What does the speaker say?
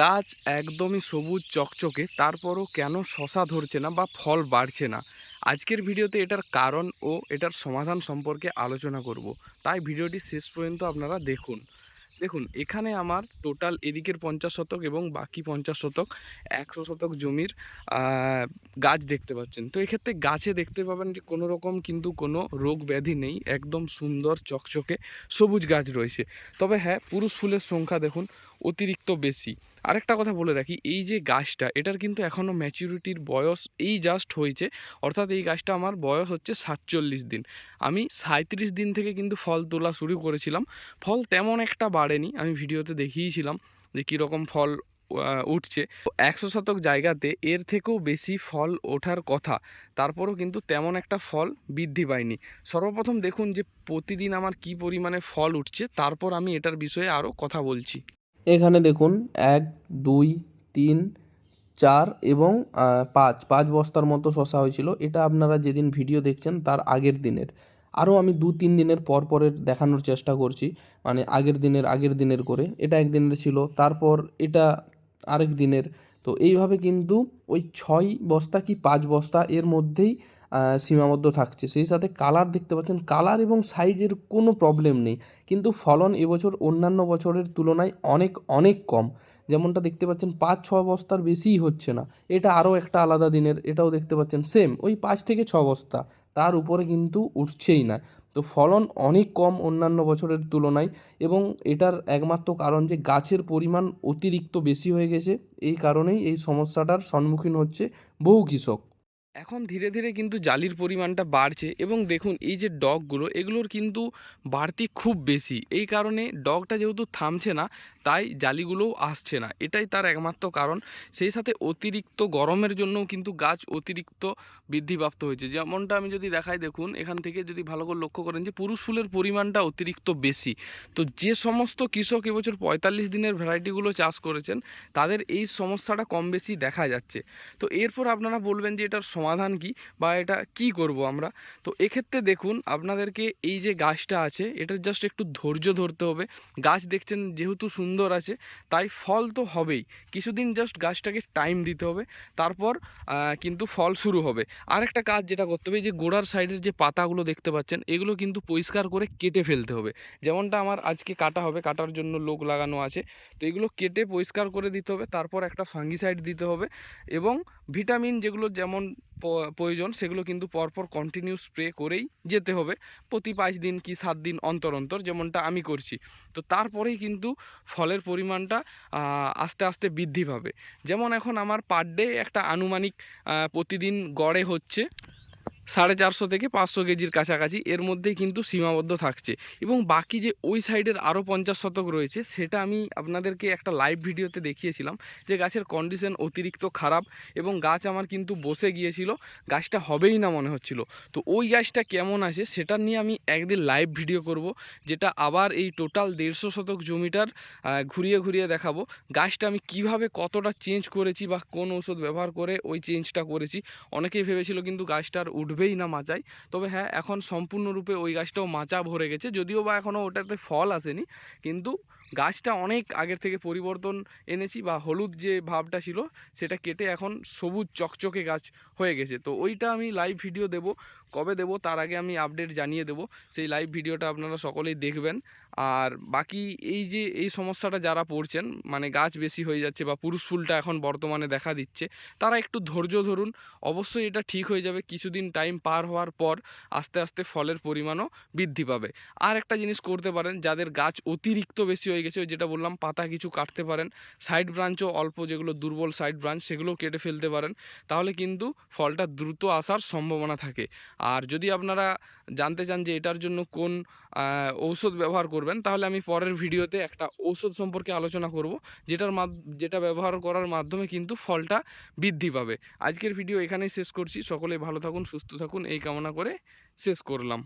গাছ একদমই সবুজ চকচকে, তারপরও কেন শশা ধরছে না বা ফল বাড়ছে না? আজকের ভিডিওতে এটার কারণ ও এটার সমাধান সম্পর্কে আলোচনা করব। তাই ভিডিওটি শেষ পর্যন্ত আপনারা দেখুন। দেখুন, এখানে আমার টোটাল এদিকের পঞ্চাশ শতক এবং বাকি পঞ্চাশ শতক, একশো শতক জমির গাছ দেখতে পাচ্ছেন। তো এক্ষেত্রে গাছে দেখতে পাবেন যে কোনো রকম কিন্তু কোনো রোগ ব্যাধি নেই, একদম সুন্দর চকচকে সবুজ গাছ রয়েছে। তবে হ্যাঁ পুরুষ ফুলের সংখ্যা দেখুন অতিরিক্ত বেশি। আরেকটা কথা বলে রাখি, এই যে গাছটা, এটার কিন্তু এখনও ম্যাচুরিটির বয়স এই জাস্ট হয়েছে, অর্থাৎ এই গাছটা আমার বয়স হচ্ছে সাতচল্লিশ দিন। আমি সাঁত্রিশ দিন থেকে কিন্তু ফল তোলা শুরু করেছিলাম, ফল তেমন একটা বাড়েনি, আমি ভিডিওতে দেখিয়েছিলাম যে কীরকম ফল উঠছে। একশো শতক জায়গাতে এর থেকেও বেশি ফল ওঠার কথা, তারপরও কিন্তু তেমন একটা ফল বৃদ্ধি পায়নি। সর্বপ্রথম দেখুন যে প্রতিদিন আমার কি পরিমাণে ফল উঠছে, তারপর আমি এটার বিষয়ে আরও কথা বলছি। এখানে দেখুন, এক, দুই, তিন, চার এবং পাঁচ। পাঁচ বস্তার মতো শশা হয়েছিল। এটা আপনারা যেদিন ভিডিও দেখছেন তার আগের দিনের। আরও আমি দু, তিন দিনের পর পরের দেখানোর চেষ্টা করছি মানে আগের দিনের আগের দিনের করে। এটা একদিনের ছিল, তারপর এটা আরেক দিনের। তো এইভাবে কিন্তু ওই ছয় বস্তা কি পাঁচ বস্তা এর মধ্যেই সীমাবদ্ধ থাকছে। সেই সাথে কালার দেখতে পাচ্ছেন কালার এবং সাইজের কোনো প্রবলেম নেই। কিন্তু ফলন এবছর অন্যান্য বছরের তুলনায় অনেক অনেক কম। যেমনটা দেখতে পাচ্ছেন, পাঁচ, ছ বস্তার বেশিই হচ্ছে না। এটা আরও একটা আলাদা দিনের, এটাও দেখতে পাচ্ছেন সেম ওই পাঁচ থেকে ছ বস্তা, তার উপরে কিন্তু উঠছেই না। তো ফলন অনেক কম অন্যান্য বছরের তুলনায় এবং এটার একমাত্র কারণ যে গাছের পরিমাণ অতিরিক্ত বেশি হয়ে গেছে। এই কারণেই এই সমস্যাটার সম্মুখীন হচ্ছে বহু কৃষক। এখন ধীরে ধীরে কিন্তু জালির পরিমাণটা বাড়ছে এবং দেখুন এই যে ডগগুলো, এগুলোর কিন্তু বাড়তি খুব বেশি। এই কারণে ডগটা যেহেতু থামছে না তাই জালিগুলোও আসছে না। এটাই তার একমাত্র কারণ। সেই সাথে অতিরিক্ত গরমের জন্যও কিন্তু গাছ অতিরিক্ত বৃদ্ধিপ্রাপ্ত হয়েছে। যেমনটা আমি যদি দেখাই, দেখুন, এখান থেকে যদি ভালো করে লক্ষ্য করেন যে, পুরুষ ফুলের পরিমাণটা অতিরিক্ত বেশি। তো যে সমস্ত কৃষক এবছর পঁয়তাল্লিশ দিনের ভ্যারাইটিগুলো চাষ করেছেন, তাদের এই সমস্যাটা কম বেশি দেখা যাচ্ছে। তো এরপর আপনারা বলবেন যে, এটার সমাধান কি বা এটা কি করব আমরা? তো এক্ষেত্রে দেখুন, আপনাদেরকে এই যে গাছটা আছে, এটার জাস্ট একটু ধৈর্য ধরতে হবে। গাছ দেখছেন, যেহেতু সুন্দর আছে, তাই ফল তো হবেই। কিছুদিন জাস্ট গাছটাকে টাইম দিতে হবে, তারপর কিন্তু ফল শুরু হবে। আরেকটা কাজ যেটা করতে হবে যে গোড়ার সাইডের যে পাতাগুলো দেখতে পাচ্ছেন, এগুলো কিন্তু পরিষ্কার করে কেটে ফেলতে হবে। যেমনটা আমার আজকে কাটা হবে, কাটার জন্য লোক লাগানো আছে, তো এগুলো কেটে পরিষ্কার করে দিতে হবে, তারপর একটা ফাঙ্গিসাইড দিতে হবে এবং ভিটামিন যেগুলো যেমন প্রয়োজন, সেগুলো কিন্তু পরপর কন্টিনিউ স্প্রে করেই যেতে হবে। প্রতি পাঁচ দিন কি সাত দিন অন্তর অন্তর যেমনটা আমি করছি। তো তারপরেই কিন্তু ফলের পরিমাণটা আস্তে আস্তে বৃদ্ধি পাবে। যেমন এখন আমার পার ডে একটা আনুমানিক প্রতিদিন গড়ে হচ্ছে। সাড়ে চারশো থেকে পাঁচশো কেজির কাছাকাছি, এর মধ্যেই কিন্তু সীমাবদ্ধ থাকছে। এবং বাকি যে ওই সাইডের আরও পঞ্চাশ শতক রয়েছে, সেটা আমি আপনাদেরকে একটা লাইভ ভিডিওতে দেখিয়েছিলাম যে গাছের কন্ডিশন অতিরিক্ত খারাপ এবং গাছ আমার কিন্তু বসে গিয়েছিল, গাছটা হবেই না মনে হচ্ছিল। তো ওই গাছটা কেমন আছে, সেটা নিয়ে আমি একদিন লাইভ ভিডিও করব, যেটা আবার এই টোটাল দেড়শো শতক জমিটার ঘুরিয়ে ঘুরিয়ে দেখাবো। গাছটা আমি কীভাবে কতটা চেঞ্জ করেছি বা কোন ওষুধ ব্যবহার করে ওই চেঞ্জটা করেছি, অনেকেই ভেবেছিল কিন্তু গাছটার উঠবেই না মাচায়। তবে হ্যাঁ এখন সম্পূর্ণরূপে ওই গাছটাও মাচা ভরে গেছে। যদিও বা এখনও ওটাতে ফল আসেনি, কিন্তু গাছটা অনেক আগের থেকে পরিবর্তন এনেছি বা হলুদ যে ভাবটা ছিল, সেটা কেটে এখন সবুজ চকচকে গাছ হয়ে গেছে। তো ওইটা আমি লাইভ ভিডিও দেব। কবে দেব, তার আগে আমি আপডেট জানিয়ে দেব। সেই লাইভ ভিডিওটা আপনারা সকলেই দেখবেন। আর বাকি এই যে, এই সমস্যাটা যারা পড়ছেন মানে গাছ বেশি হয়ে যাচ্ছে বা পুরুষ ফুলটা এখন বর্তমানে দেখা দিচ্ছে, তারা একটু ধৈর্য ধরুন। অবশ্যই এটা ঠিক হয়ে যাবে। কিছুদিন টাইম পার হওয়ার পর আস্তে আস্তে ফলের পরিমাণও বৃদ্ধি পাবে। আর একটা জিনিস করতে পারেন, যাদের গাছ অতিরিক্ত বেশি হয়ে গেছে যেটা বললাম, পাতা কিছু কাটতে পারেন, সাইড ব্রাঞ্চও অল্প যেগুলো দুর্বল সাইড ব্রাঞ্চ, সেগুলোও কেটে ফেলতে পারেন। তাহলে কিন্তু ফলটা দ্রুত আসার সম্ভাবনা থাকে। আর যদি আপনারা জানতে চান যে এটার জন্য কোন ঔষধ ব্যবহার করবেন তাহলে আমি পরের ভিডিওতে একটা ঔষধ সম্পর্কে আলোচনা করব, যেটার যেটা ব্যবহার করার মাধ্যমে কিন্তু ফলটা বৃদ্ধি পাবে। আজকের ভিডিও এখানেই শেষ করছি। সকলে ভালো থাকুন, সুস্থ থাকুন, এই কামনা করে শেষ করলাম।